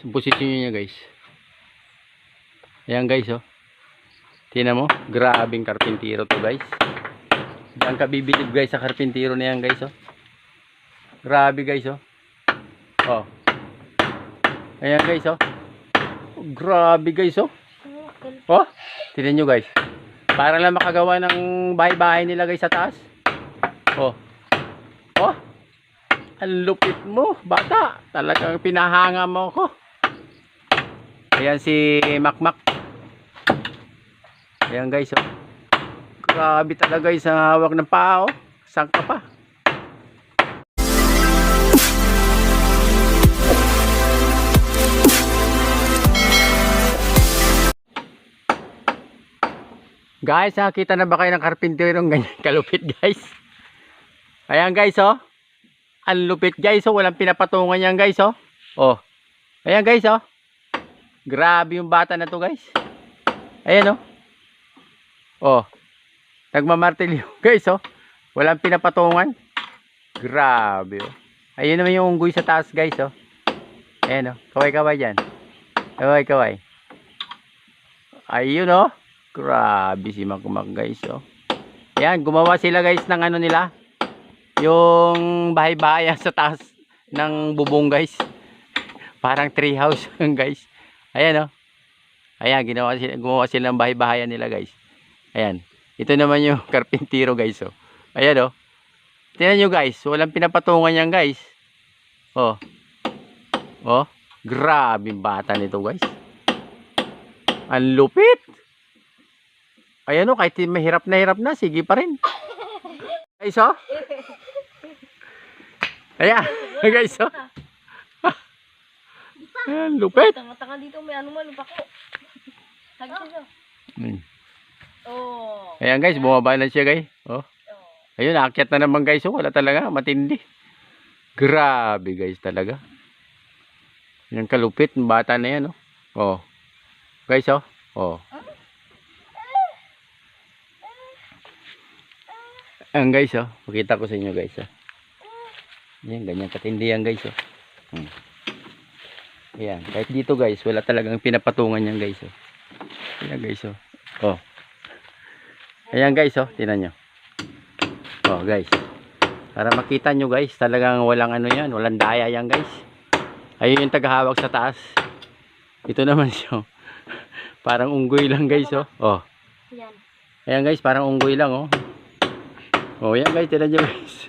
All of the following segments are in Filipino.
Posisyon niya guys. Ayan guys oh. Tingnan mo, grabing karpintero to guys. Diyan ka bibilib guys sa karpintero na yan guys oh. Grabe guys oh. Oh. Ayan guys oh. Grabe guys oh. Oh, tingnan nyo guys. Para lang makagawa ng bahay-bahay nila guys sa taas. Oh. Oh. Ang lupit mo, bata. Talagang pinahanga mo ko. Ayan si Makmak. Ayan guys oh. Grabe talaga guys ang hawak ng paa oh. Saan ka pa? Guys, nakita na ba kayo ng karpinterong ganyan kalupit guys? Ayan guys oh. Ang lupit guys oh. Walang pinapatungan yan guys oh. Oh. Ayan guys oh. Grabe yung bata na to guys. Ayan oh. Oh. Nagmamartilyo guys oh. Walang pinapatungan. Grabe oh. Ayun naman yung unggoy sa taas guys oh. Ayan oh. Kaway-kaway dyan. Kaway-kaway. Ayun oh. Grabe si Makmak guys oh. Yan, gumawa sila guys ng ano nila. Yung bahay-bahay sa taas ng bubong guys. Parang tree house guys. Ayan oh. Ayan, ginawa sila, gumawa sila ng bahay-bahayan nila guys. Ayan. Ito naman yung karpintero guys oh. Ayan oh. Tingnan nyo guys, walang pinapatungan yan guys. Oh. Oh, grabe bata nito guys. Ang lupit. Ayan o, kahit mahirap na hirap na, sige pa rin. Guys o. Ayan, guys o. Ayan, lupit. Tanga-tanga dito, may ano man, pako. Lagi siya. Hmm. Oh. Ayan guys, bumaba na siya guys. Oh. Oh. Ayun, aakyat na naman guys. Oh, wala talaga, matindi. Grabe guys talaga. Yung kalupit, ng bata na yan oh. Oh. Guys oh. Oh. Ayan guys oh. Pakita ko sa inyo guys oh. Yan, ganyan katindi yan guys oh. Hmm. Ayan, kahit dito guys, wala talagang pinapatungan yan guys oh. Ayan guys oh. Oh. Ayan guys oh, tinan nyo. Oh guys. Para makita nyo guys, talagang walang ano yan, walang daya yan guys. Ayun yung tagahawak sa taas. Ito naman siya. oh. Parang unggoy lang guys oh. Oh. Yan. Ayan guys, parang unggoy lang oh. Oh, yan guys, tinan nyo guys.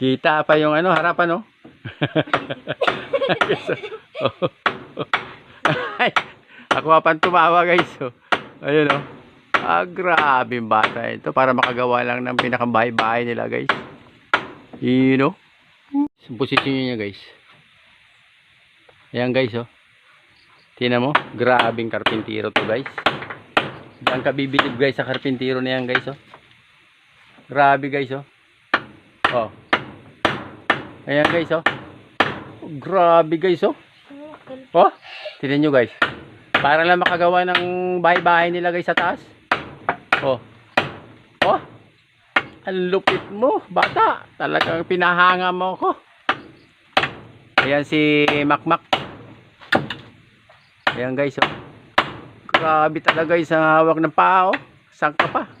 Kita pa yung ano, harapan oh. Ako pa tumawa guys oh. Ayun oh. Ah, grabe yung bata ito. Para makagawa lang ng pinakabahay-bahay nila guys. You know? Posisyon niya guys. Ayan guys oh. Tingnan mo, grabing karpintero to guys. Diyan ka bibilib guys sa karpintero na yan guys oh. Grabe guys oh. Oh. Ayan guys oh. Grabe guys oh. Oh, tingnan nyo guys. Para lang makagawa ng bahay-bahay nila guys sa taas. Oh. Oh. Ang lupit mo, bata. Talagang pinahanga mo ko. Ayan si Makmak. Ayan guys oh. Grabe talaga guys ang hawak ng paa oh. Saan ka pa?